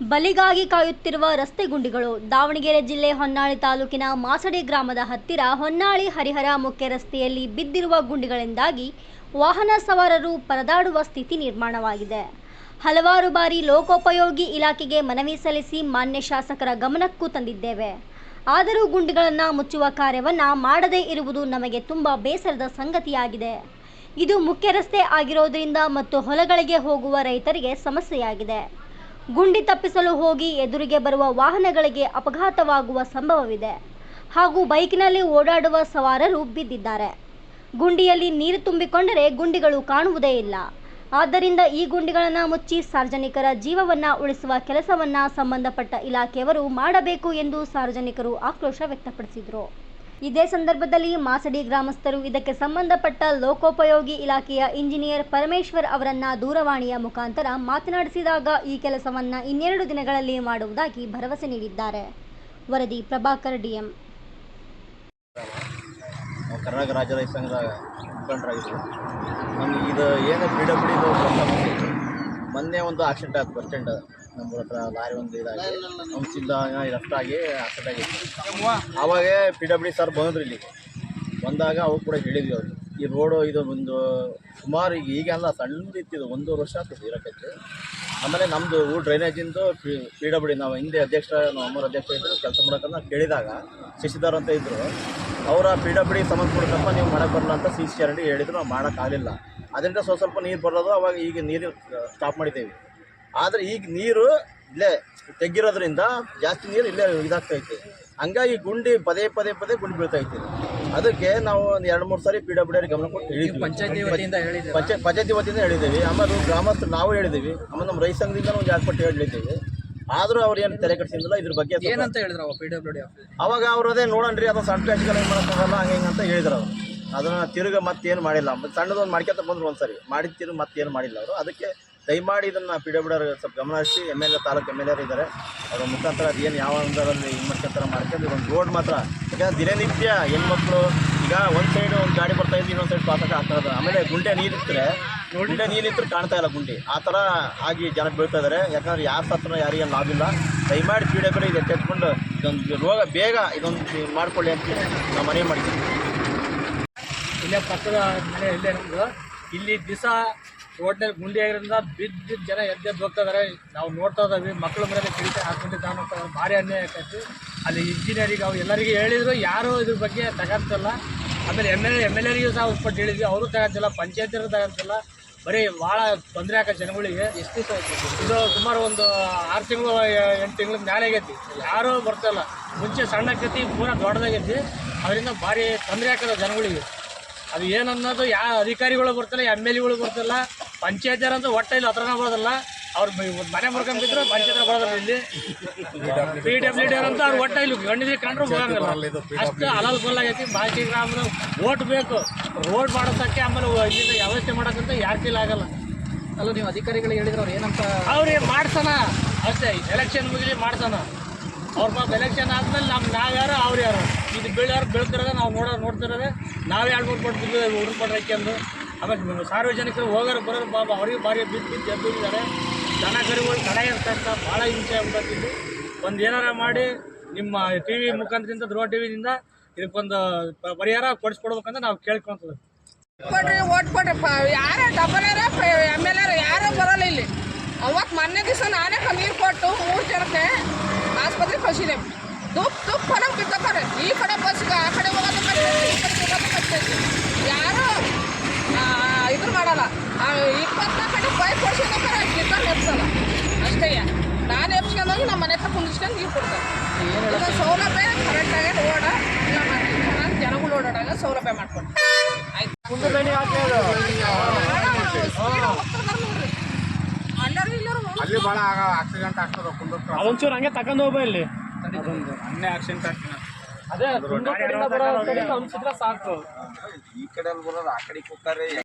ಬಲಿಗಾಗಿ ಕಾಯುತ್ತಿರುವ ರಸ್ತೆ ಗುಂಡಿಗಳು. ದಾವಣಗೆರೆ ಜಿಲ್ಲೆ ಹೊನ್ನಾಳಿ ತಾಲೂಕಿನ ಮಾಸಡಿ ಗ್ರಾಮದ ಹತ್ತಿರ ಹೊನ್ನಾಳಿ ಹರಿಹರ ಮುಖ್ಯ ರಸ್ತೆಯಲ್ಲಿ ಬಿದ್ದಿರುವ ಗುಂಡಿಗಳಿಂದಾಗಿ ವಾಹನ ಸವಾರರು ಪರದಾಡುವ ಸ್ಥಿತಿ ನಿರ್ಮಾಣವಾಗಿದೆ. ಹಲವಾರು ಬಾರಿ ಲೋಕೋಪಯೋಗಿ ಇಲಾಖೆಗೆ ಮನವಿ ಸಲ್ಲಿಸಿ ಮಾನ್ಯ ಶಾಸಕರ ಗಮನಕ್ಕೂ ತಂದಿದ್ದೇವೆ. ಆದರೂ ಗುಂಡಿಗಳನ್ನು ಮುಚ್ಚುವ ಕಾರ್ಯವನ್ನು ಮಾಡದೇ ಇರುವುದು ನಮಗೆ ತುಂಬ ಬೇಸರದ ಸಂಗತಿಯಾಗಿದೆ. ಇದು ಮುಖ್ಯ ರಸ್ತೆ ಆಗಿರೋದ್ರಿಂದ ಮತ್ತು ಹೊಲಗಳಿಗೆ ಹೋಗುವ ರೈತರಿಗೆ ಸಮಸ್ಯೆಯಾಗಿದೆ. ಗುಂಡಿ ತಪ್ಪಿಸಲು ಹೋಗಿ ಎದುರಿಗೆ ಬರುವ ವಾಹನಗಳಿಗೆ ಅಪಘಾತವಾಗುವ ಸಂಭವವಿದೆ. ಹಾಗೂ ಬೈಕ್ನಲ್ಲಿ ಓಡಾಡುವ ಸವಾರರು ಬಿದ್ದಿದ್ದಾರೆ. ಗುಂಡಿಯಲ್ಲಿ ನೀರು ತುಂಬಿಕೊಂಡರೆ ಗುಂಡಿಗಳು ಕಾಣುವುದೇ ಇಲ್ಲ. ಆದ್ದರಿಂದ ಈ ಗುಂಡಿಗಳನ್ನು ಮುಚ್ಚಿ ಸಾರ್ವಜನಿಕರ ಜೀವವನ್ನು ಉಳಿಸುವ ಕೆಲಸವನ್ನು ಸಂಬಂಧಪಟ್ಟ ಇಲಾಖೆಯವರು ಮಾಡಬೇಕು ಎಂದು ಸಾರ್ವಜನಿಕರು ಆಕ್ರೋಶ ವ್ಯಕ್ತಪಡಿಸಿದರು. ಇದೇ ಸಂದರ್ಭದಲ್ಲಿ ಮಾಸಡಿ ಗ್ರಾಮಸ್ಥರು ಇದಕ್ಕೆ ಸಂಬಂಧಪಟ್ಟ ಲೋಕೋಪಯೋಗಿ ಇಲಾಖೆಯ ಇಂಜಿನಿಯರ್ ಪರಮೇಶ್ವರ್ ಅವರನ್ನ ದೂರವಾಣಿಯ ಮುಖಾಂತರ ಮಾತನಾಡಿಸಿದಾಗ ಈ ಕೆಲಸವನ್ನ ಇನ್ನೆರಡು ದಿನಗಳಲ್ಲಿ ಮಾಡುವುದಾಗಿ ಭರವಸೆ ನೀಡಿದ್ದಾರೆ. ವರದಿ ಪ್ರಭಾಕರ್, ಡಿಎಂ. ಕರ್ನಾಟಕ ರಾಜ್ಯ ರೈತ ಸಂಘದ ಮುಖಂಡರಾಗಿದ್ದರು ನಮ್ಗೆ ಇದು ಏನು ಪಿ ಡಬ್ಲ್ಯೂ ಮೊನ್ನೆ ಒಂದು ಆಕ್ಸಿಡೆಂಟ್ ಆಯ್ತು ಬಸ್ ನಮ್ಮ ಹತ್ರ ಲಾರಿ ಒಂದು ಇದಾಗಿ ಸಿದ್ಧ ಲೆಫ್ಟ್ ಆಗಿ ಆಕ್ಸಿಡೆಂಟ್ ಆಗಿತ್ತು ಆವಾಗ ಪಿ ಡಬ್ಲ್ಯೂ ಸರ್ ಬಂದ್ರು ಇಲ್ಲಿ ಬಂದಾಗ ಅವ್ರು ಕೂಡ ಹೇಳಿದ್ವಿ ಅವರು ಈ ರೋಡು ಇದು ಒಂದು ಸುಮಾರು ಈಗ ಈಗೆಲ್ಲ ಸಣ್ಣದಿತ್ತಿದ್ದು ಒಂದು ವರ್ಷ ಆಗ್ತದೆ ಇರೋಕ್ಕೈತೆ ಆಮೇಲೆ ನಮ್ಮದು ಊರು ಡ್ರೈನೇಜಿಂದು ಪಿ ಪಿ ಡಬ್ಲ್ಯೂ ನಾವು ಹಿಂದೆ ಅಧ್ಯಕ್ಷ ನಮ್ಮ ಅಮ್ಮರ ಅಧ್ಯಕ್ಷ ಇದ್ದರು ಕೆಲಸ ಮಾಡೋಕ್ಕಂತ ಕೇಳಿದಾಗ ಶಶಿಧರ್ ಅಂತ ಇದ್ದರು ಅವರ ಪಿ ಡಬ್ಲ್ಯೂ ಸಂಬಂಧಪಟ್ಟಪ್ಪ ನೀವು ಮಾಡಕ್ಕೆ ಬರಲ್ಲ ಅಂತ ಸಿ ಸಿ ಚರಂಡಿ ಹೇಳಿದ್ರು ನಾವು ಮಾಡೋಕ್ಕಾಗಲಿಲ್ಲ ಅದರಿಂದ ಸ್ವಲ್ಪ ಸ್ವಲ್ಪ ನೀರು ಬರೋದು ಅವಾಗ ಈಗ ನೀರು ಸ್ಟಾಪ್ ಮಾಡಿದ್ದೇವೆ. ಆದರೆ ಈಗ ನೀರು ಇಲ್ಲೇ ತೆಗ್ಗಿರೋದ್ರಿಂದ ಜಾಸ್ತಿ ನೀರು ಇಲ್ಲೇ ಇದಾಗ್ತೈತಿ. ಹಂಗಾಗಿ ಗುಂಡಿ ಪದೇ ಪದೇ ಪದೇ ಗುಂಡಿ ಬೀಳ್ತೈತಿ. ಅದಕ್ಕೆ ನಾವು ಒಂದು ಎರಡು ಮೂರು ಸಾರಿ ಪಿ ಡಬ್ಲ್ಯೂ ಗಮನ ಕೊಟ್ಟು ಹೇಳಿದ್ವಿ. ಪಂಚಾಯತಿ? ಪಂಚಾಯತ್ ವತಿಯಿಂದ ಹೇಳಿದ್ದೀವಿ. ಆಮೇಲೆ ಗ್ರಾಮಸ್ಥರು ನಾವು ಹೇಳಿದ್ದೀವಿ. ಆಮೇಲೆ ನಮ್ಮ ರೈತ ಸಂಘದಿಂದ ಒಂದು ಎರಡು ಪಟ್ಟು ಹೇಳಿದ್ದೀವಿ. ಆದರೂ ಅವ್ರು ಏನು ತಲೆ ಕಟ್ಸಿದ್ದಿಲ್ಲ ಇದ್ರ ಬಗ್ಗೆ ಏನಂತ ಹೇಳಿದ್ರು ಪಿ ಡಬ್ಲ್ಯೂ ಡಿ ಅವಾಗ ಅವ್ರು ಅದೇ ನೋಡಣ್ರಿ ಅದು ಸಣ್ಣ ಪ್ಯಾಚ್ಗಳು ಏನು ಮಾಡೋಕ್ಕಾಗಲ್ಲ ಹಂಗೆ ಹಿಂಗೆ ಅಂತ ಹೇಳಿದ್ರು ಅವರು. ಅದನ್ನು ತಿರುಗ ಮತ್ತೇನು ಮಾಡಿಲ್ಲ. ಸಣ್ಣದೊಂದು ಮಾಡ್ಕೊತ ಬಂದ್ರು ಒಂದು ಸರಿ ಮಾಡಿದ ತಿರುಗಿ ಮತ್ತೇನು ಮಾಡಿಲ್ಲ ಅವರು. ಅದಕ್ಕೆ ದಯಮಾಡಿ ಇದನ್ನು ಪಿ ಡಬ್ಲ್ಯೂ ಸ್ವಲ್ಪ ಗಮನ ಹರಿಸಿ M L A taluk M L ಎರ್ ಇದ್ದಾರೆ. ಅವರ ಮುಖಾಂತರ ಅದೇನು ಯಾವ ಇದು ಮಾಡ್ಕೊಂತಾರ ಮಾಡ್ಕೊಂಡು ಒಂದು ರೋಡ್ ಮಾತ್ರ. ಯಾಕಂದ್ರೆ ದಿನನಿತ್ಯ ಹೆಣ್ಮಕ್ಳು, ಈಗ ಒಂದು ಸೈಡ್ ಒಂದು ಗಾಡಿ ಬರ್ತಾ ಇದ್ದು ಇನ್ನೊಂದು ಸೈಡ್ ಪಾಸಕ್ಕೆ ಆಗ್ತಾ ಇದ್ದಾರೆ ಆಮೇಲೆ ಗುಂಡೆ ನೀರಿತ್ತರೆ ಗುಂಡೆ ಇದ್ದರೆ ಕಾಣ್ತಾ ಇಲ್ಲ ಗುಂಡಿ. ಆ ಥರ ಆಗಿ ಜನ ಬೀಳ್ತಾ ಇದ್ದಾರೆ ಯಾಕಂದ್ರೆ ಯಾರ ಹತ್ರ ಯಾರಿಗೇನು ಲಾಭ ಇಲ್ಲ. ದಯಮಾಡಿ ಪಿ ಡಬ್ಲ್ಯೂ ಇದು ಎತ್ತೆತ್ಕೊಂಡು ಇದೊಂದು ರೋಗ ಬೇಗ ಇದೊಂದು ಮಾಡ್ಕೊಳ್ಳಿ ಅಂತ ನಾವು ಮನವಿ ಮಾಡಿದ್ದೀವಿ. ಇಲ್ಲೇ ಪಕ್ಕದ ಮನೆ ಇಲ್ಲೇ ನಮ್ದು ಇಲ್ಲಿ ದಿವಸ ರೋಡ್ನಲ್ಲಿ ಗುಂಡಿ ಆಗಿರೋದ್ರಿಂದ ಬಿದ್ದು ಜನ ಎದ್ದೆ ಹೋಗ್ತಾ ಇದಾರೆ ನಾವು ನೋಡ್ತಾ ಇದ್ದೀವಿ ಮಕ್ಕಳ ಮನೆಯಲ್ಲಿ ಕಿಡಿತ ಹಾಕೊಂಡು ಭಾರಿ ಅನ್ಯಾಯ ಆಕೈತಿ ಅಲ್ಲಿ ಇಂಜಿನಿಯರಿಗೆ ಅವ್ರು ಎಲ್ಲರಿಗೂ ಹೇಳಿದ್ರು ಯಾರೂ ಇದ್ರ ಬಗ್ಗೆ ತಗಂತಲ್ಲ. ಆಮೇಲೆ ಎಂ ಎಲ್ ಎಂ ಎಲ್ ಎರಿಗೂ ಸಹ ಉಟ್ಪಟ್ಟು ಹೇಳಿದ್ವಿ ಅವರು ತಗಂತಿಲ್ಲ ಪಂಚಾಯತಿಯವರು ತಗಂತಿಲ್ಲ. ಬರೀ ಭಾಳ ತೊಂದರೆ ಆಕ ಜನಗಳಿಗೆ. ಎಷ್ಟು ಇದು ಸುಮಾರು ಒಂದು ಆರು ತಿಂಗಳು ಎಂಟು ತಿಂಗಳ ಮೇಲೆ ಆಗೈತಿ. ಯಾರೂ ಬರ್ತಲ್ಲ ಮುಂಚೆ ಸಣ್ಣ ಕತಿ ಪೂರ ದೊಡ್ಡದಾಗೈತಿ ಅದರಿಂದ ಭಾರಿ ತೊಂದರೆ ಆಗ್ತದೆ ಜನಗಳಿಗೆ. ಅದು ಏನನ್ನೋದು ಯಾವ ಅಧಿಕಾರಿಗಳು ಬರ್ತಿಲ್ಲ ಎಂ ಎಲ್ ಎಗಳು ಬರ್ತಿಲ್ಲ. ಪಂಚಾಯತಿಯರಂತೂ ಒಟ್ಟ ಇಲ್ಲಿ ಹತ್ರನ ಬರೋದಿಲ್ಲ. ಅವ್ರು ಮನೆ ಮರ್ಕೊಂಬಿದ್ರು ಪಂಚಾಯತ್ ಬರೋದಿಲ್ಲ ಇಲ್ಲಿ. ಪಿ ಡಬ್ಲ್ಯೂ ಡಿ ಅಂತ ಅವ್ರು ಒಟ್ಟ ಇಲ್ಲಿ ಗಂಡಿದ್ರೆ ಕಂಡ್ರು ಹೋಗಂಗಿಲ್ಲ ಅಷ್ಟು ಅಲಲ್ ಆಗೈತಿ ಬಾಕಿ ಗ್ರಾಮದ ಓಟ್ ಬೇಕು. ರೋಡ್ ಮಾಡೋದಕ್ಕೆ ಆಮೇಲೆ ಇಲ್ಲಿಂದ ವ್ಯವಸ್ಥೆ ಮಾಡೋಕ್ಕಂತ ಯಾರ ಕೈಲಿ ಆಗಲ್ಲ. ಅಲ್ಲ ನೀವು ಅಧಿಕಾರಿಗಳು ಹೇಳಿದ್ರೆ ಅವ್ರು ಏನಂತ ಅವ್ರಿಗೆ ಮಾಡ್ಸೋಣ ಅಷ್ಟೇ ಎಲೆಕ್ಷನ್ ಮುಗಿಲಿ ಮಾಡ್ಸೋಣ ಅವ್ರ ಪಾಪ ಎಲೆಕ್ಷನ್ ಆದ್ಮೇಲೆ ನಮ್ಮ ನಾವು ಯಾರು ಅವ್ರು ಯಾರು. ಇದು ಬೀಳ್ಯಾರು ಬೀಳ್ತಿರೋದು ನಾವು ನೋಡೋ ನೋಡ್ತಿರೋದೆ. ನಾವೇ ಎರಡು ಮೂರು ಕೊಟ್ಟು ಬಿದ್ದು ಹುಡುಗ ಆಮೇಲೆ ಸಾರ್ವಜನಿಕರು ಹೋಗೋರು ಬರೋರು ಬಾಬು ಅವ್ರಿಗೆ ಭಾರಿ ಬಿದ್ದು ಬಿದ್ದು ಎದ್ದಿದ್ದಾರೆ ದನ ಕರುಗಳು ತಡ ಇರ್ತಕ್ಕಂಥ ಭಾಳ ಹಿಂಸೆ ಆಗ್ಬಿಟ್ಟಿದ್ದು ಒಂದು ಏನಾರ ಮಾಡಿ ನಿಮ್ಮ ಟಿ ವಿ ಮುಖಾಂತರಿಂದ ಧ್ರುವ ಟಿ ವಿದಿಂದ ಇದಕ್ಕೊಂದು ಪರಿಹಾರ ಕೊಡಿಸ್ಕೊಡ್ಬೇಕಂತ ನಾವು ಕೇಳ್ಕೊಂತೀವಿ. ಕೊಡ್ರಿ, ಓಟ್ ಕೊಡ್ರಿ ಯಾರ ಡಬಲ್ ಎಂ ಎಲ್ ಎರ್ ಯಾರೂ ಬರೋಲ್ಲ ಇಲ್ಲಿ. ಅವತ್ತು ಮೊನ್ನೆ ದಿವಸ ನಾನೇ ನೀರು ಕೊಟ್ಟು ಮೂರು ಜನಕ್ಕೆ ಆಸ್ಪತ್ರೆಗೆ ಕಳಿಸಿದೆ. ದುಪ್ ತುಪ್ಪ ಹೊರಗೆ ಬಿದ್ದಕ್ಕಾರೆ ಈ ಕಡೆ ಬಸ್ಗೆ ಆ ಕಡೆ ಹೋಗೋದು ಯಾರು ಇದ್ರ ಮಾಡಲ್ಲ. ಇಪ್ಪತ್ನಾಲ್ಕು ಕಡೆ ಬೈಕ್ ಕೊಡ್ಸಿದ್ರೆ ಕಿತ್ತಲ್ಲಿ ಎಪ್ಸಲ್ಲ ಅಷ್ಟೇ. ನಾನು ಎಪ್ಸ್ಕೊಂಡೋಗಿ ನಮ್ಮ ಮನೆ ಹತ್ರ ಕುಂದಿಸ್ಕೊಂಡು ನೀರು ಕೊಡ್ತಾರೆ. ಸೌಲಭ್ಯ ಕರೆಕ್ಟಾಗಿ ಓಡ ಇಲ್ಲ ಜನಗಳು ಓಡಾಡಾಗ ಸೌಲಭ್ಯ ಮಾಡ್ಕೊಂಡು ಅಲ್ಲಿ ಭಾಳ ಆಕ್ಸಿಡೆಂಟ್ ಆಗ್ತದೆ ಅದೊಂಚೂರು ಹಂಗೆ ತಗೊಂಡು ಹೋಗ ಇಲ್ಲಿ. ಅನ್ನೇ ಆಕ್ಸಿಡೆಂಟ್ ಆಗ್ತೀನಿ ಅದೇ ಸಾಕು. ಈ ಕಡೆ ಬರೋದು ಆ ಕಡೆ ಕೂತಾರೆ.